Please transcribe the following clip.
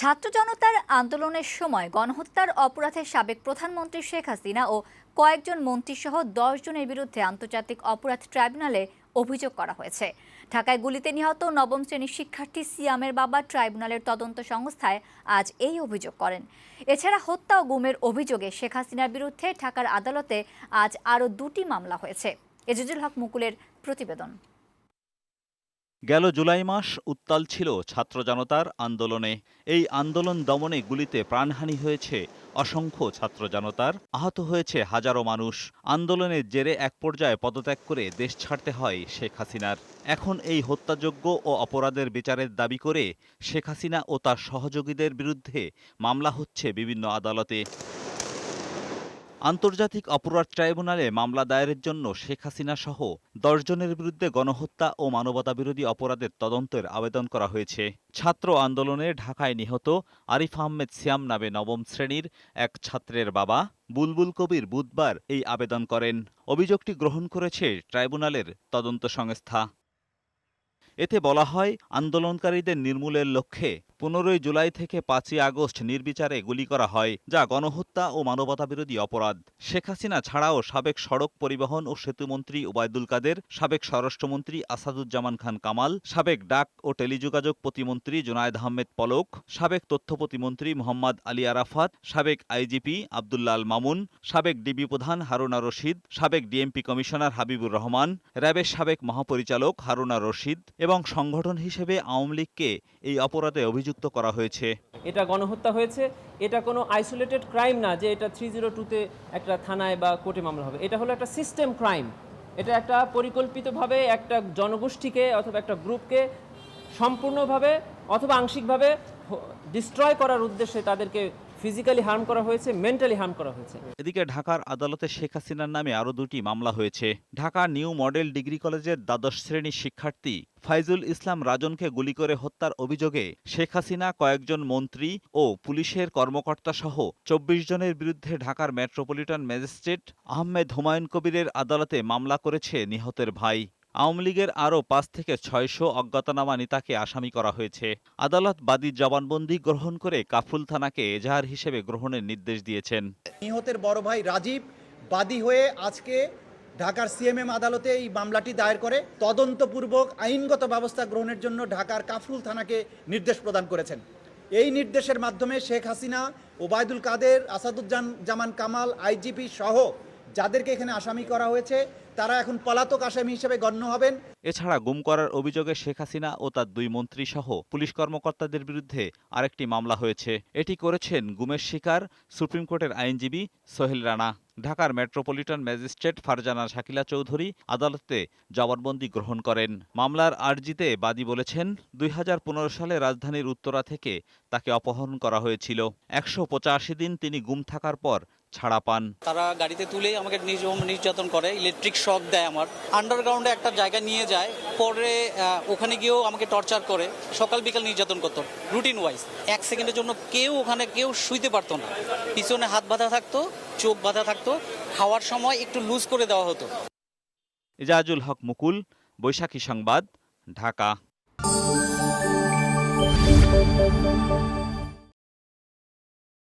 ছাত্র জনতার আন্দোলনের সময় গণহত্যার অপরাধে সাবেক প্রধানমন্ত্রী শেখ হাসিনা ও কয়েকজন মন্ত্রীসহ দশ জনের বিরুদ্ধে আন্তর্জাতিক অপরাধ ট্রাইব্যুনালে অভিযোগ করা হয়েছে। ঢাকায় গুলিতে নিহত নবম শ্রেণির শিক্ষার্থী সিয়ামের বাবা ট্রাইব্যুনালের তদন্ত সংস্থায় আজ এই অভিযোগ করেন। এছাড়া হত্যা ও গুমের অভিযোগে শেখ হাসিনার বিরুদ্ধে ঢাকার আদালতে আজ আরও দুটি মামলা হয়েছে। এজুজুল হক মুকুলের প্রতিবেদন। গেল জুলাই মাস, উত্তাল ছিল ছাত্র জনতার আন্দোলনে। এই আন্দোলন দমনে গুলিতে প্রাণহানি হয়েছে অসংখ্য ছাত্র জনতার। আহত হয়েছে হাজারো মানুষ। আন্দোলনের জেরে এক পর্যায়ে পদত্যাগ করে দেশ ছাড়তে হয় শেখ হাসিনার। এখন এই হত্যাযোগ্য ও অপরাধের বিচারের দাবি করে শেখ হাসিনা ও তার সহযোগীদের বিরুদ্ধে মামলা হচ্ছে বিভিন্ন আদালতে। আন্তর্জাতিক অপরাধ ট্রাইব্যুনালে মামলা দায়েরের জন্য শেখ হাসিনা সহ দশজনের বিরুদ্ধে গণহত্যা ও মানবতাবিরোধী অপরাধের তদন্তের আবেদন করা হয়েছে। ছাত্র আন্দোলনে ঢাকায় নিহত আরিফ আহমেদ সিয়াম নামে নবম শ্রেণির এক ছাত্রের বাবা বুলবুল কবির বুধবার এই আবেদন করেন। অভিযোগটি গ্রহণ করেছে ট্রাইব্যুনালের তদন্ত সংস্থা। এতে বলা হয়, আন্দোলনকারীদের নির্মূলের লক্ষ্যে পনেরোই জুলাই থেকে পাঁচই আগস্ট নির্বিচারে গুলি করা হয়, যা গণহত্যা ও মানবতাবিরোধী অপরাধ। শেখ হাসিনা ছাড়াও সাবেক সড়ক পরিবহন ও সেতুমন্ত্রী ওবায়দুল কাদের, সাবেক স্বরাষ্ট্রমন্ত্রী আসাদুজ্জামান খান কামাল, সাবেক ডাক ও টেলিযোগাযোগ প্রতিমন্ত্রী জোনায়দ আহমেদ পলক, সাবেক তথ্য প্রতিমন্ত্রী মোহাম্মদ আলী আরাফাত, সাবেক আইজিপি আবদুল্লাল মামুন, সাবেক ডিবি প্রধান হারুনা রশিদ, সাবেক ডিএমপি কমিশনার হাবিবুর রহমান, র্যাবের সাবেক মহাপরিচালক হারুনা রশিদ এবং সংগঠন হিসেবে আওয়ামী লীগকে এই অপরাধে অভিযুক্ত করা হয়েছে। এটা গণহত্যা হয়েছে। এটা কোনো আইসোলেটেড ক্রাইম না যে এটা থ্রি জিরো টুতে একটা থানায় বা কোর্টে মামলা হবে। এটা হলো একটা সিস্টেম ক্রাইম এটা একটা পরিকল্পিতভাবে একটা জনগোষ্ঠীকে অথবা একটা গ্রুপকে সম্পূর্ণভাবে অথবা আংশিকভাবে ডিস্ট্রয় করার উদ্দেশ্যে তাদেরকে ফিজিক্যালি হার্ম করা হয়েছে, মেন্টালি হার্ম করা হয়েছে। এদিকে ঢাকার আদালতে শেখ হাসিনার নামে আরও দুটি মামলা হয়েছে। ঢাকা নিউ মডেল ডিগ্রি কলেজের দ্বাদশ শ্রেণির শিক্ষার্থী ফাইজুল ইসলাম রাজনকে গুলি করে হত্যার অভিযোগে শেখ হাসিনা, কয়েকজন মন্ত্রী ও পুলিশের কর্মকর্তা সহ চব্বিশ জনের বিরুদ্ধে ঢাকার মেট্রোপলিটন ম্যাজিস্ট্রেট আহমেদ হুমায়ুন কবিরের আদালতে মামলা করেছে নিহতের ভাই। আওয়ামী লীগের আরও পাঁচ থেকে ছয়শো অজ্ঞাতনামা নেতাকে আসামি করা হয়েছে। আদালত বাদীর জবানবন্দি গ্রহণ করে কাফরুল থানাকে এজাহার হিসেবে গ্রহণের নির্দেশ দিয়েছেন। নিহতের বড় ভাই রাজীব বাদী হয়ে আজকে ঢাকার সিএমএম আদালতে এই মামলাটি দায়ের করে তদন্তপূর্বক আইনগত ব্যবস্থা গ্রহণের জন্য ঢাকার কাফরুল থানাকে নির্দেশ প্রদান করেছেন। এই নির্দেশের মাধ্যমে শেখ হাসিনা, ওবায়দুল কাদের আসাদুজ্জান জামান কামাল, আইজিপি সহ যাদেরকে এখানে আসামি করা হয়েছে তারা এখন পলাতক আসামি হিসেবে গণ্য হবেন। এছাড়া গুম করার অভিযোগে শেখ হাসিনা ও তার দুই মন্ত্রী সহ পুলিশ কর্মকর্তাদের বিরুদ্ধে আরেকটি মামলা হয়েছে। এটি করেছেন গুমের শিকার সুপ্রিম কোর্টের আইনজীবী সোহেল রানা। ঢাকার মেট্রোপলিটন ম্যাজিস্ট্রেট ফারজানা শাকিলা চৌধুরী আদালতে জবানবন্দি গ্রহণ করেন। মামলার আর্জিতে বাদী বলেছেন, দুই হাজার পনেরো সালে রাজধানীর উত্তরা থেকে তাকে অপহরণ করা হয়েছিল। একশো পঁচাশি দিন তিনি গুম থাকার পর ছাড়া পান। তারা গাড়িতে তুলেই আমাকে নির্যাতন নির্যাতন করে ইলেকট্রিক শক দেয় আমার। আন্ডারগ্রাউন্ডে একটা জায়গা নিয়ে যায় পরে ওখানে গিয়েও আমাকে টর্চার করে সকাল বিকাল নির্যাতন করতো রুটিন ওয়াইজ এক সেকেন্ডের জন্য কেউ ওখানে কেউ শুইতে পারতো না। পিছনে হাত বাঁধা থাকতো চোখ বাঁধা থাকতো খাওয়ার সময় একটু লুজ করে দেওয়া হতো। এজাজুল হক মুকুল বৈশাখী সংবাদ ঢাকা।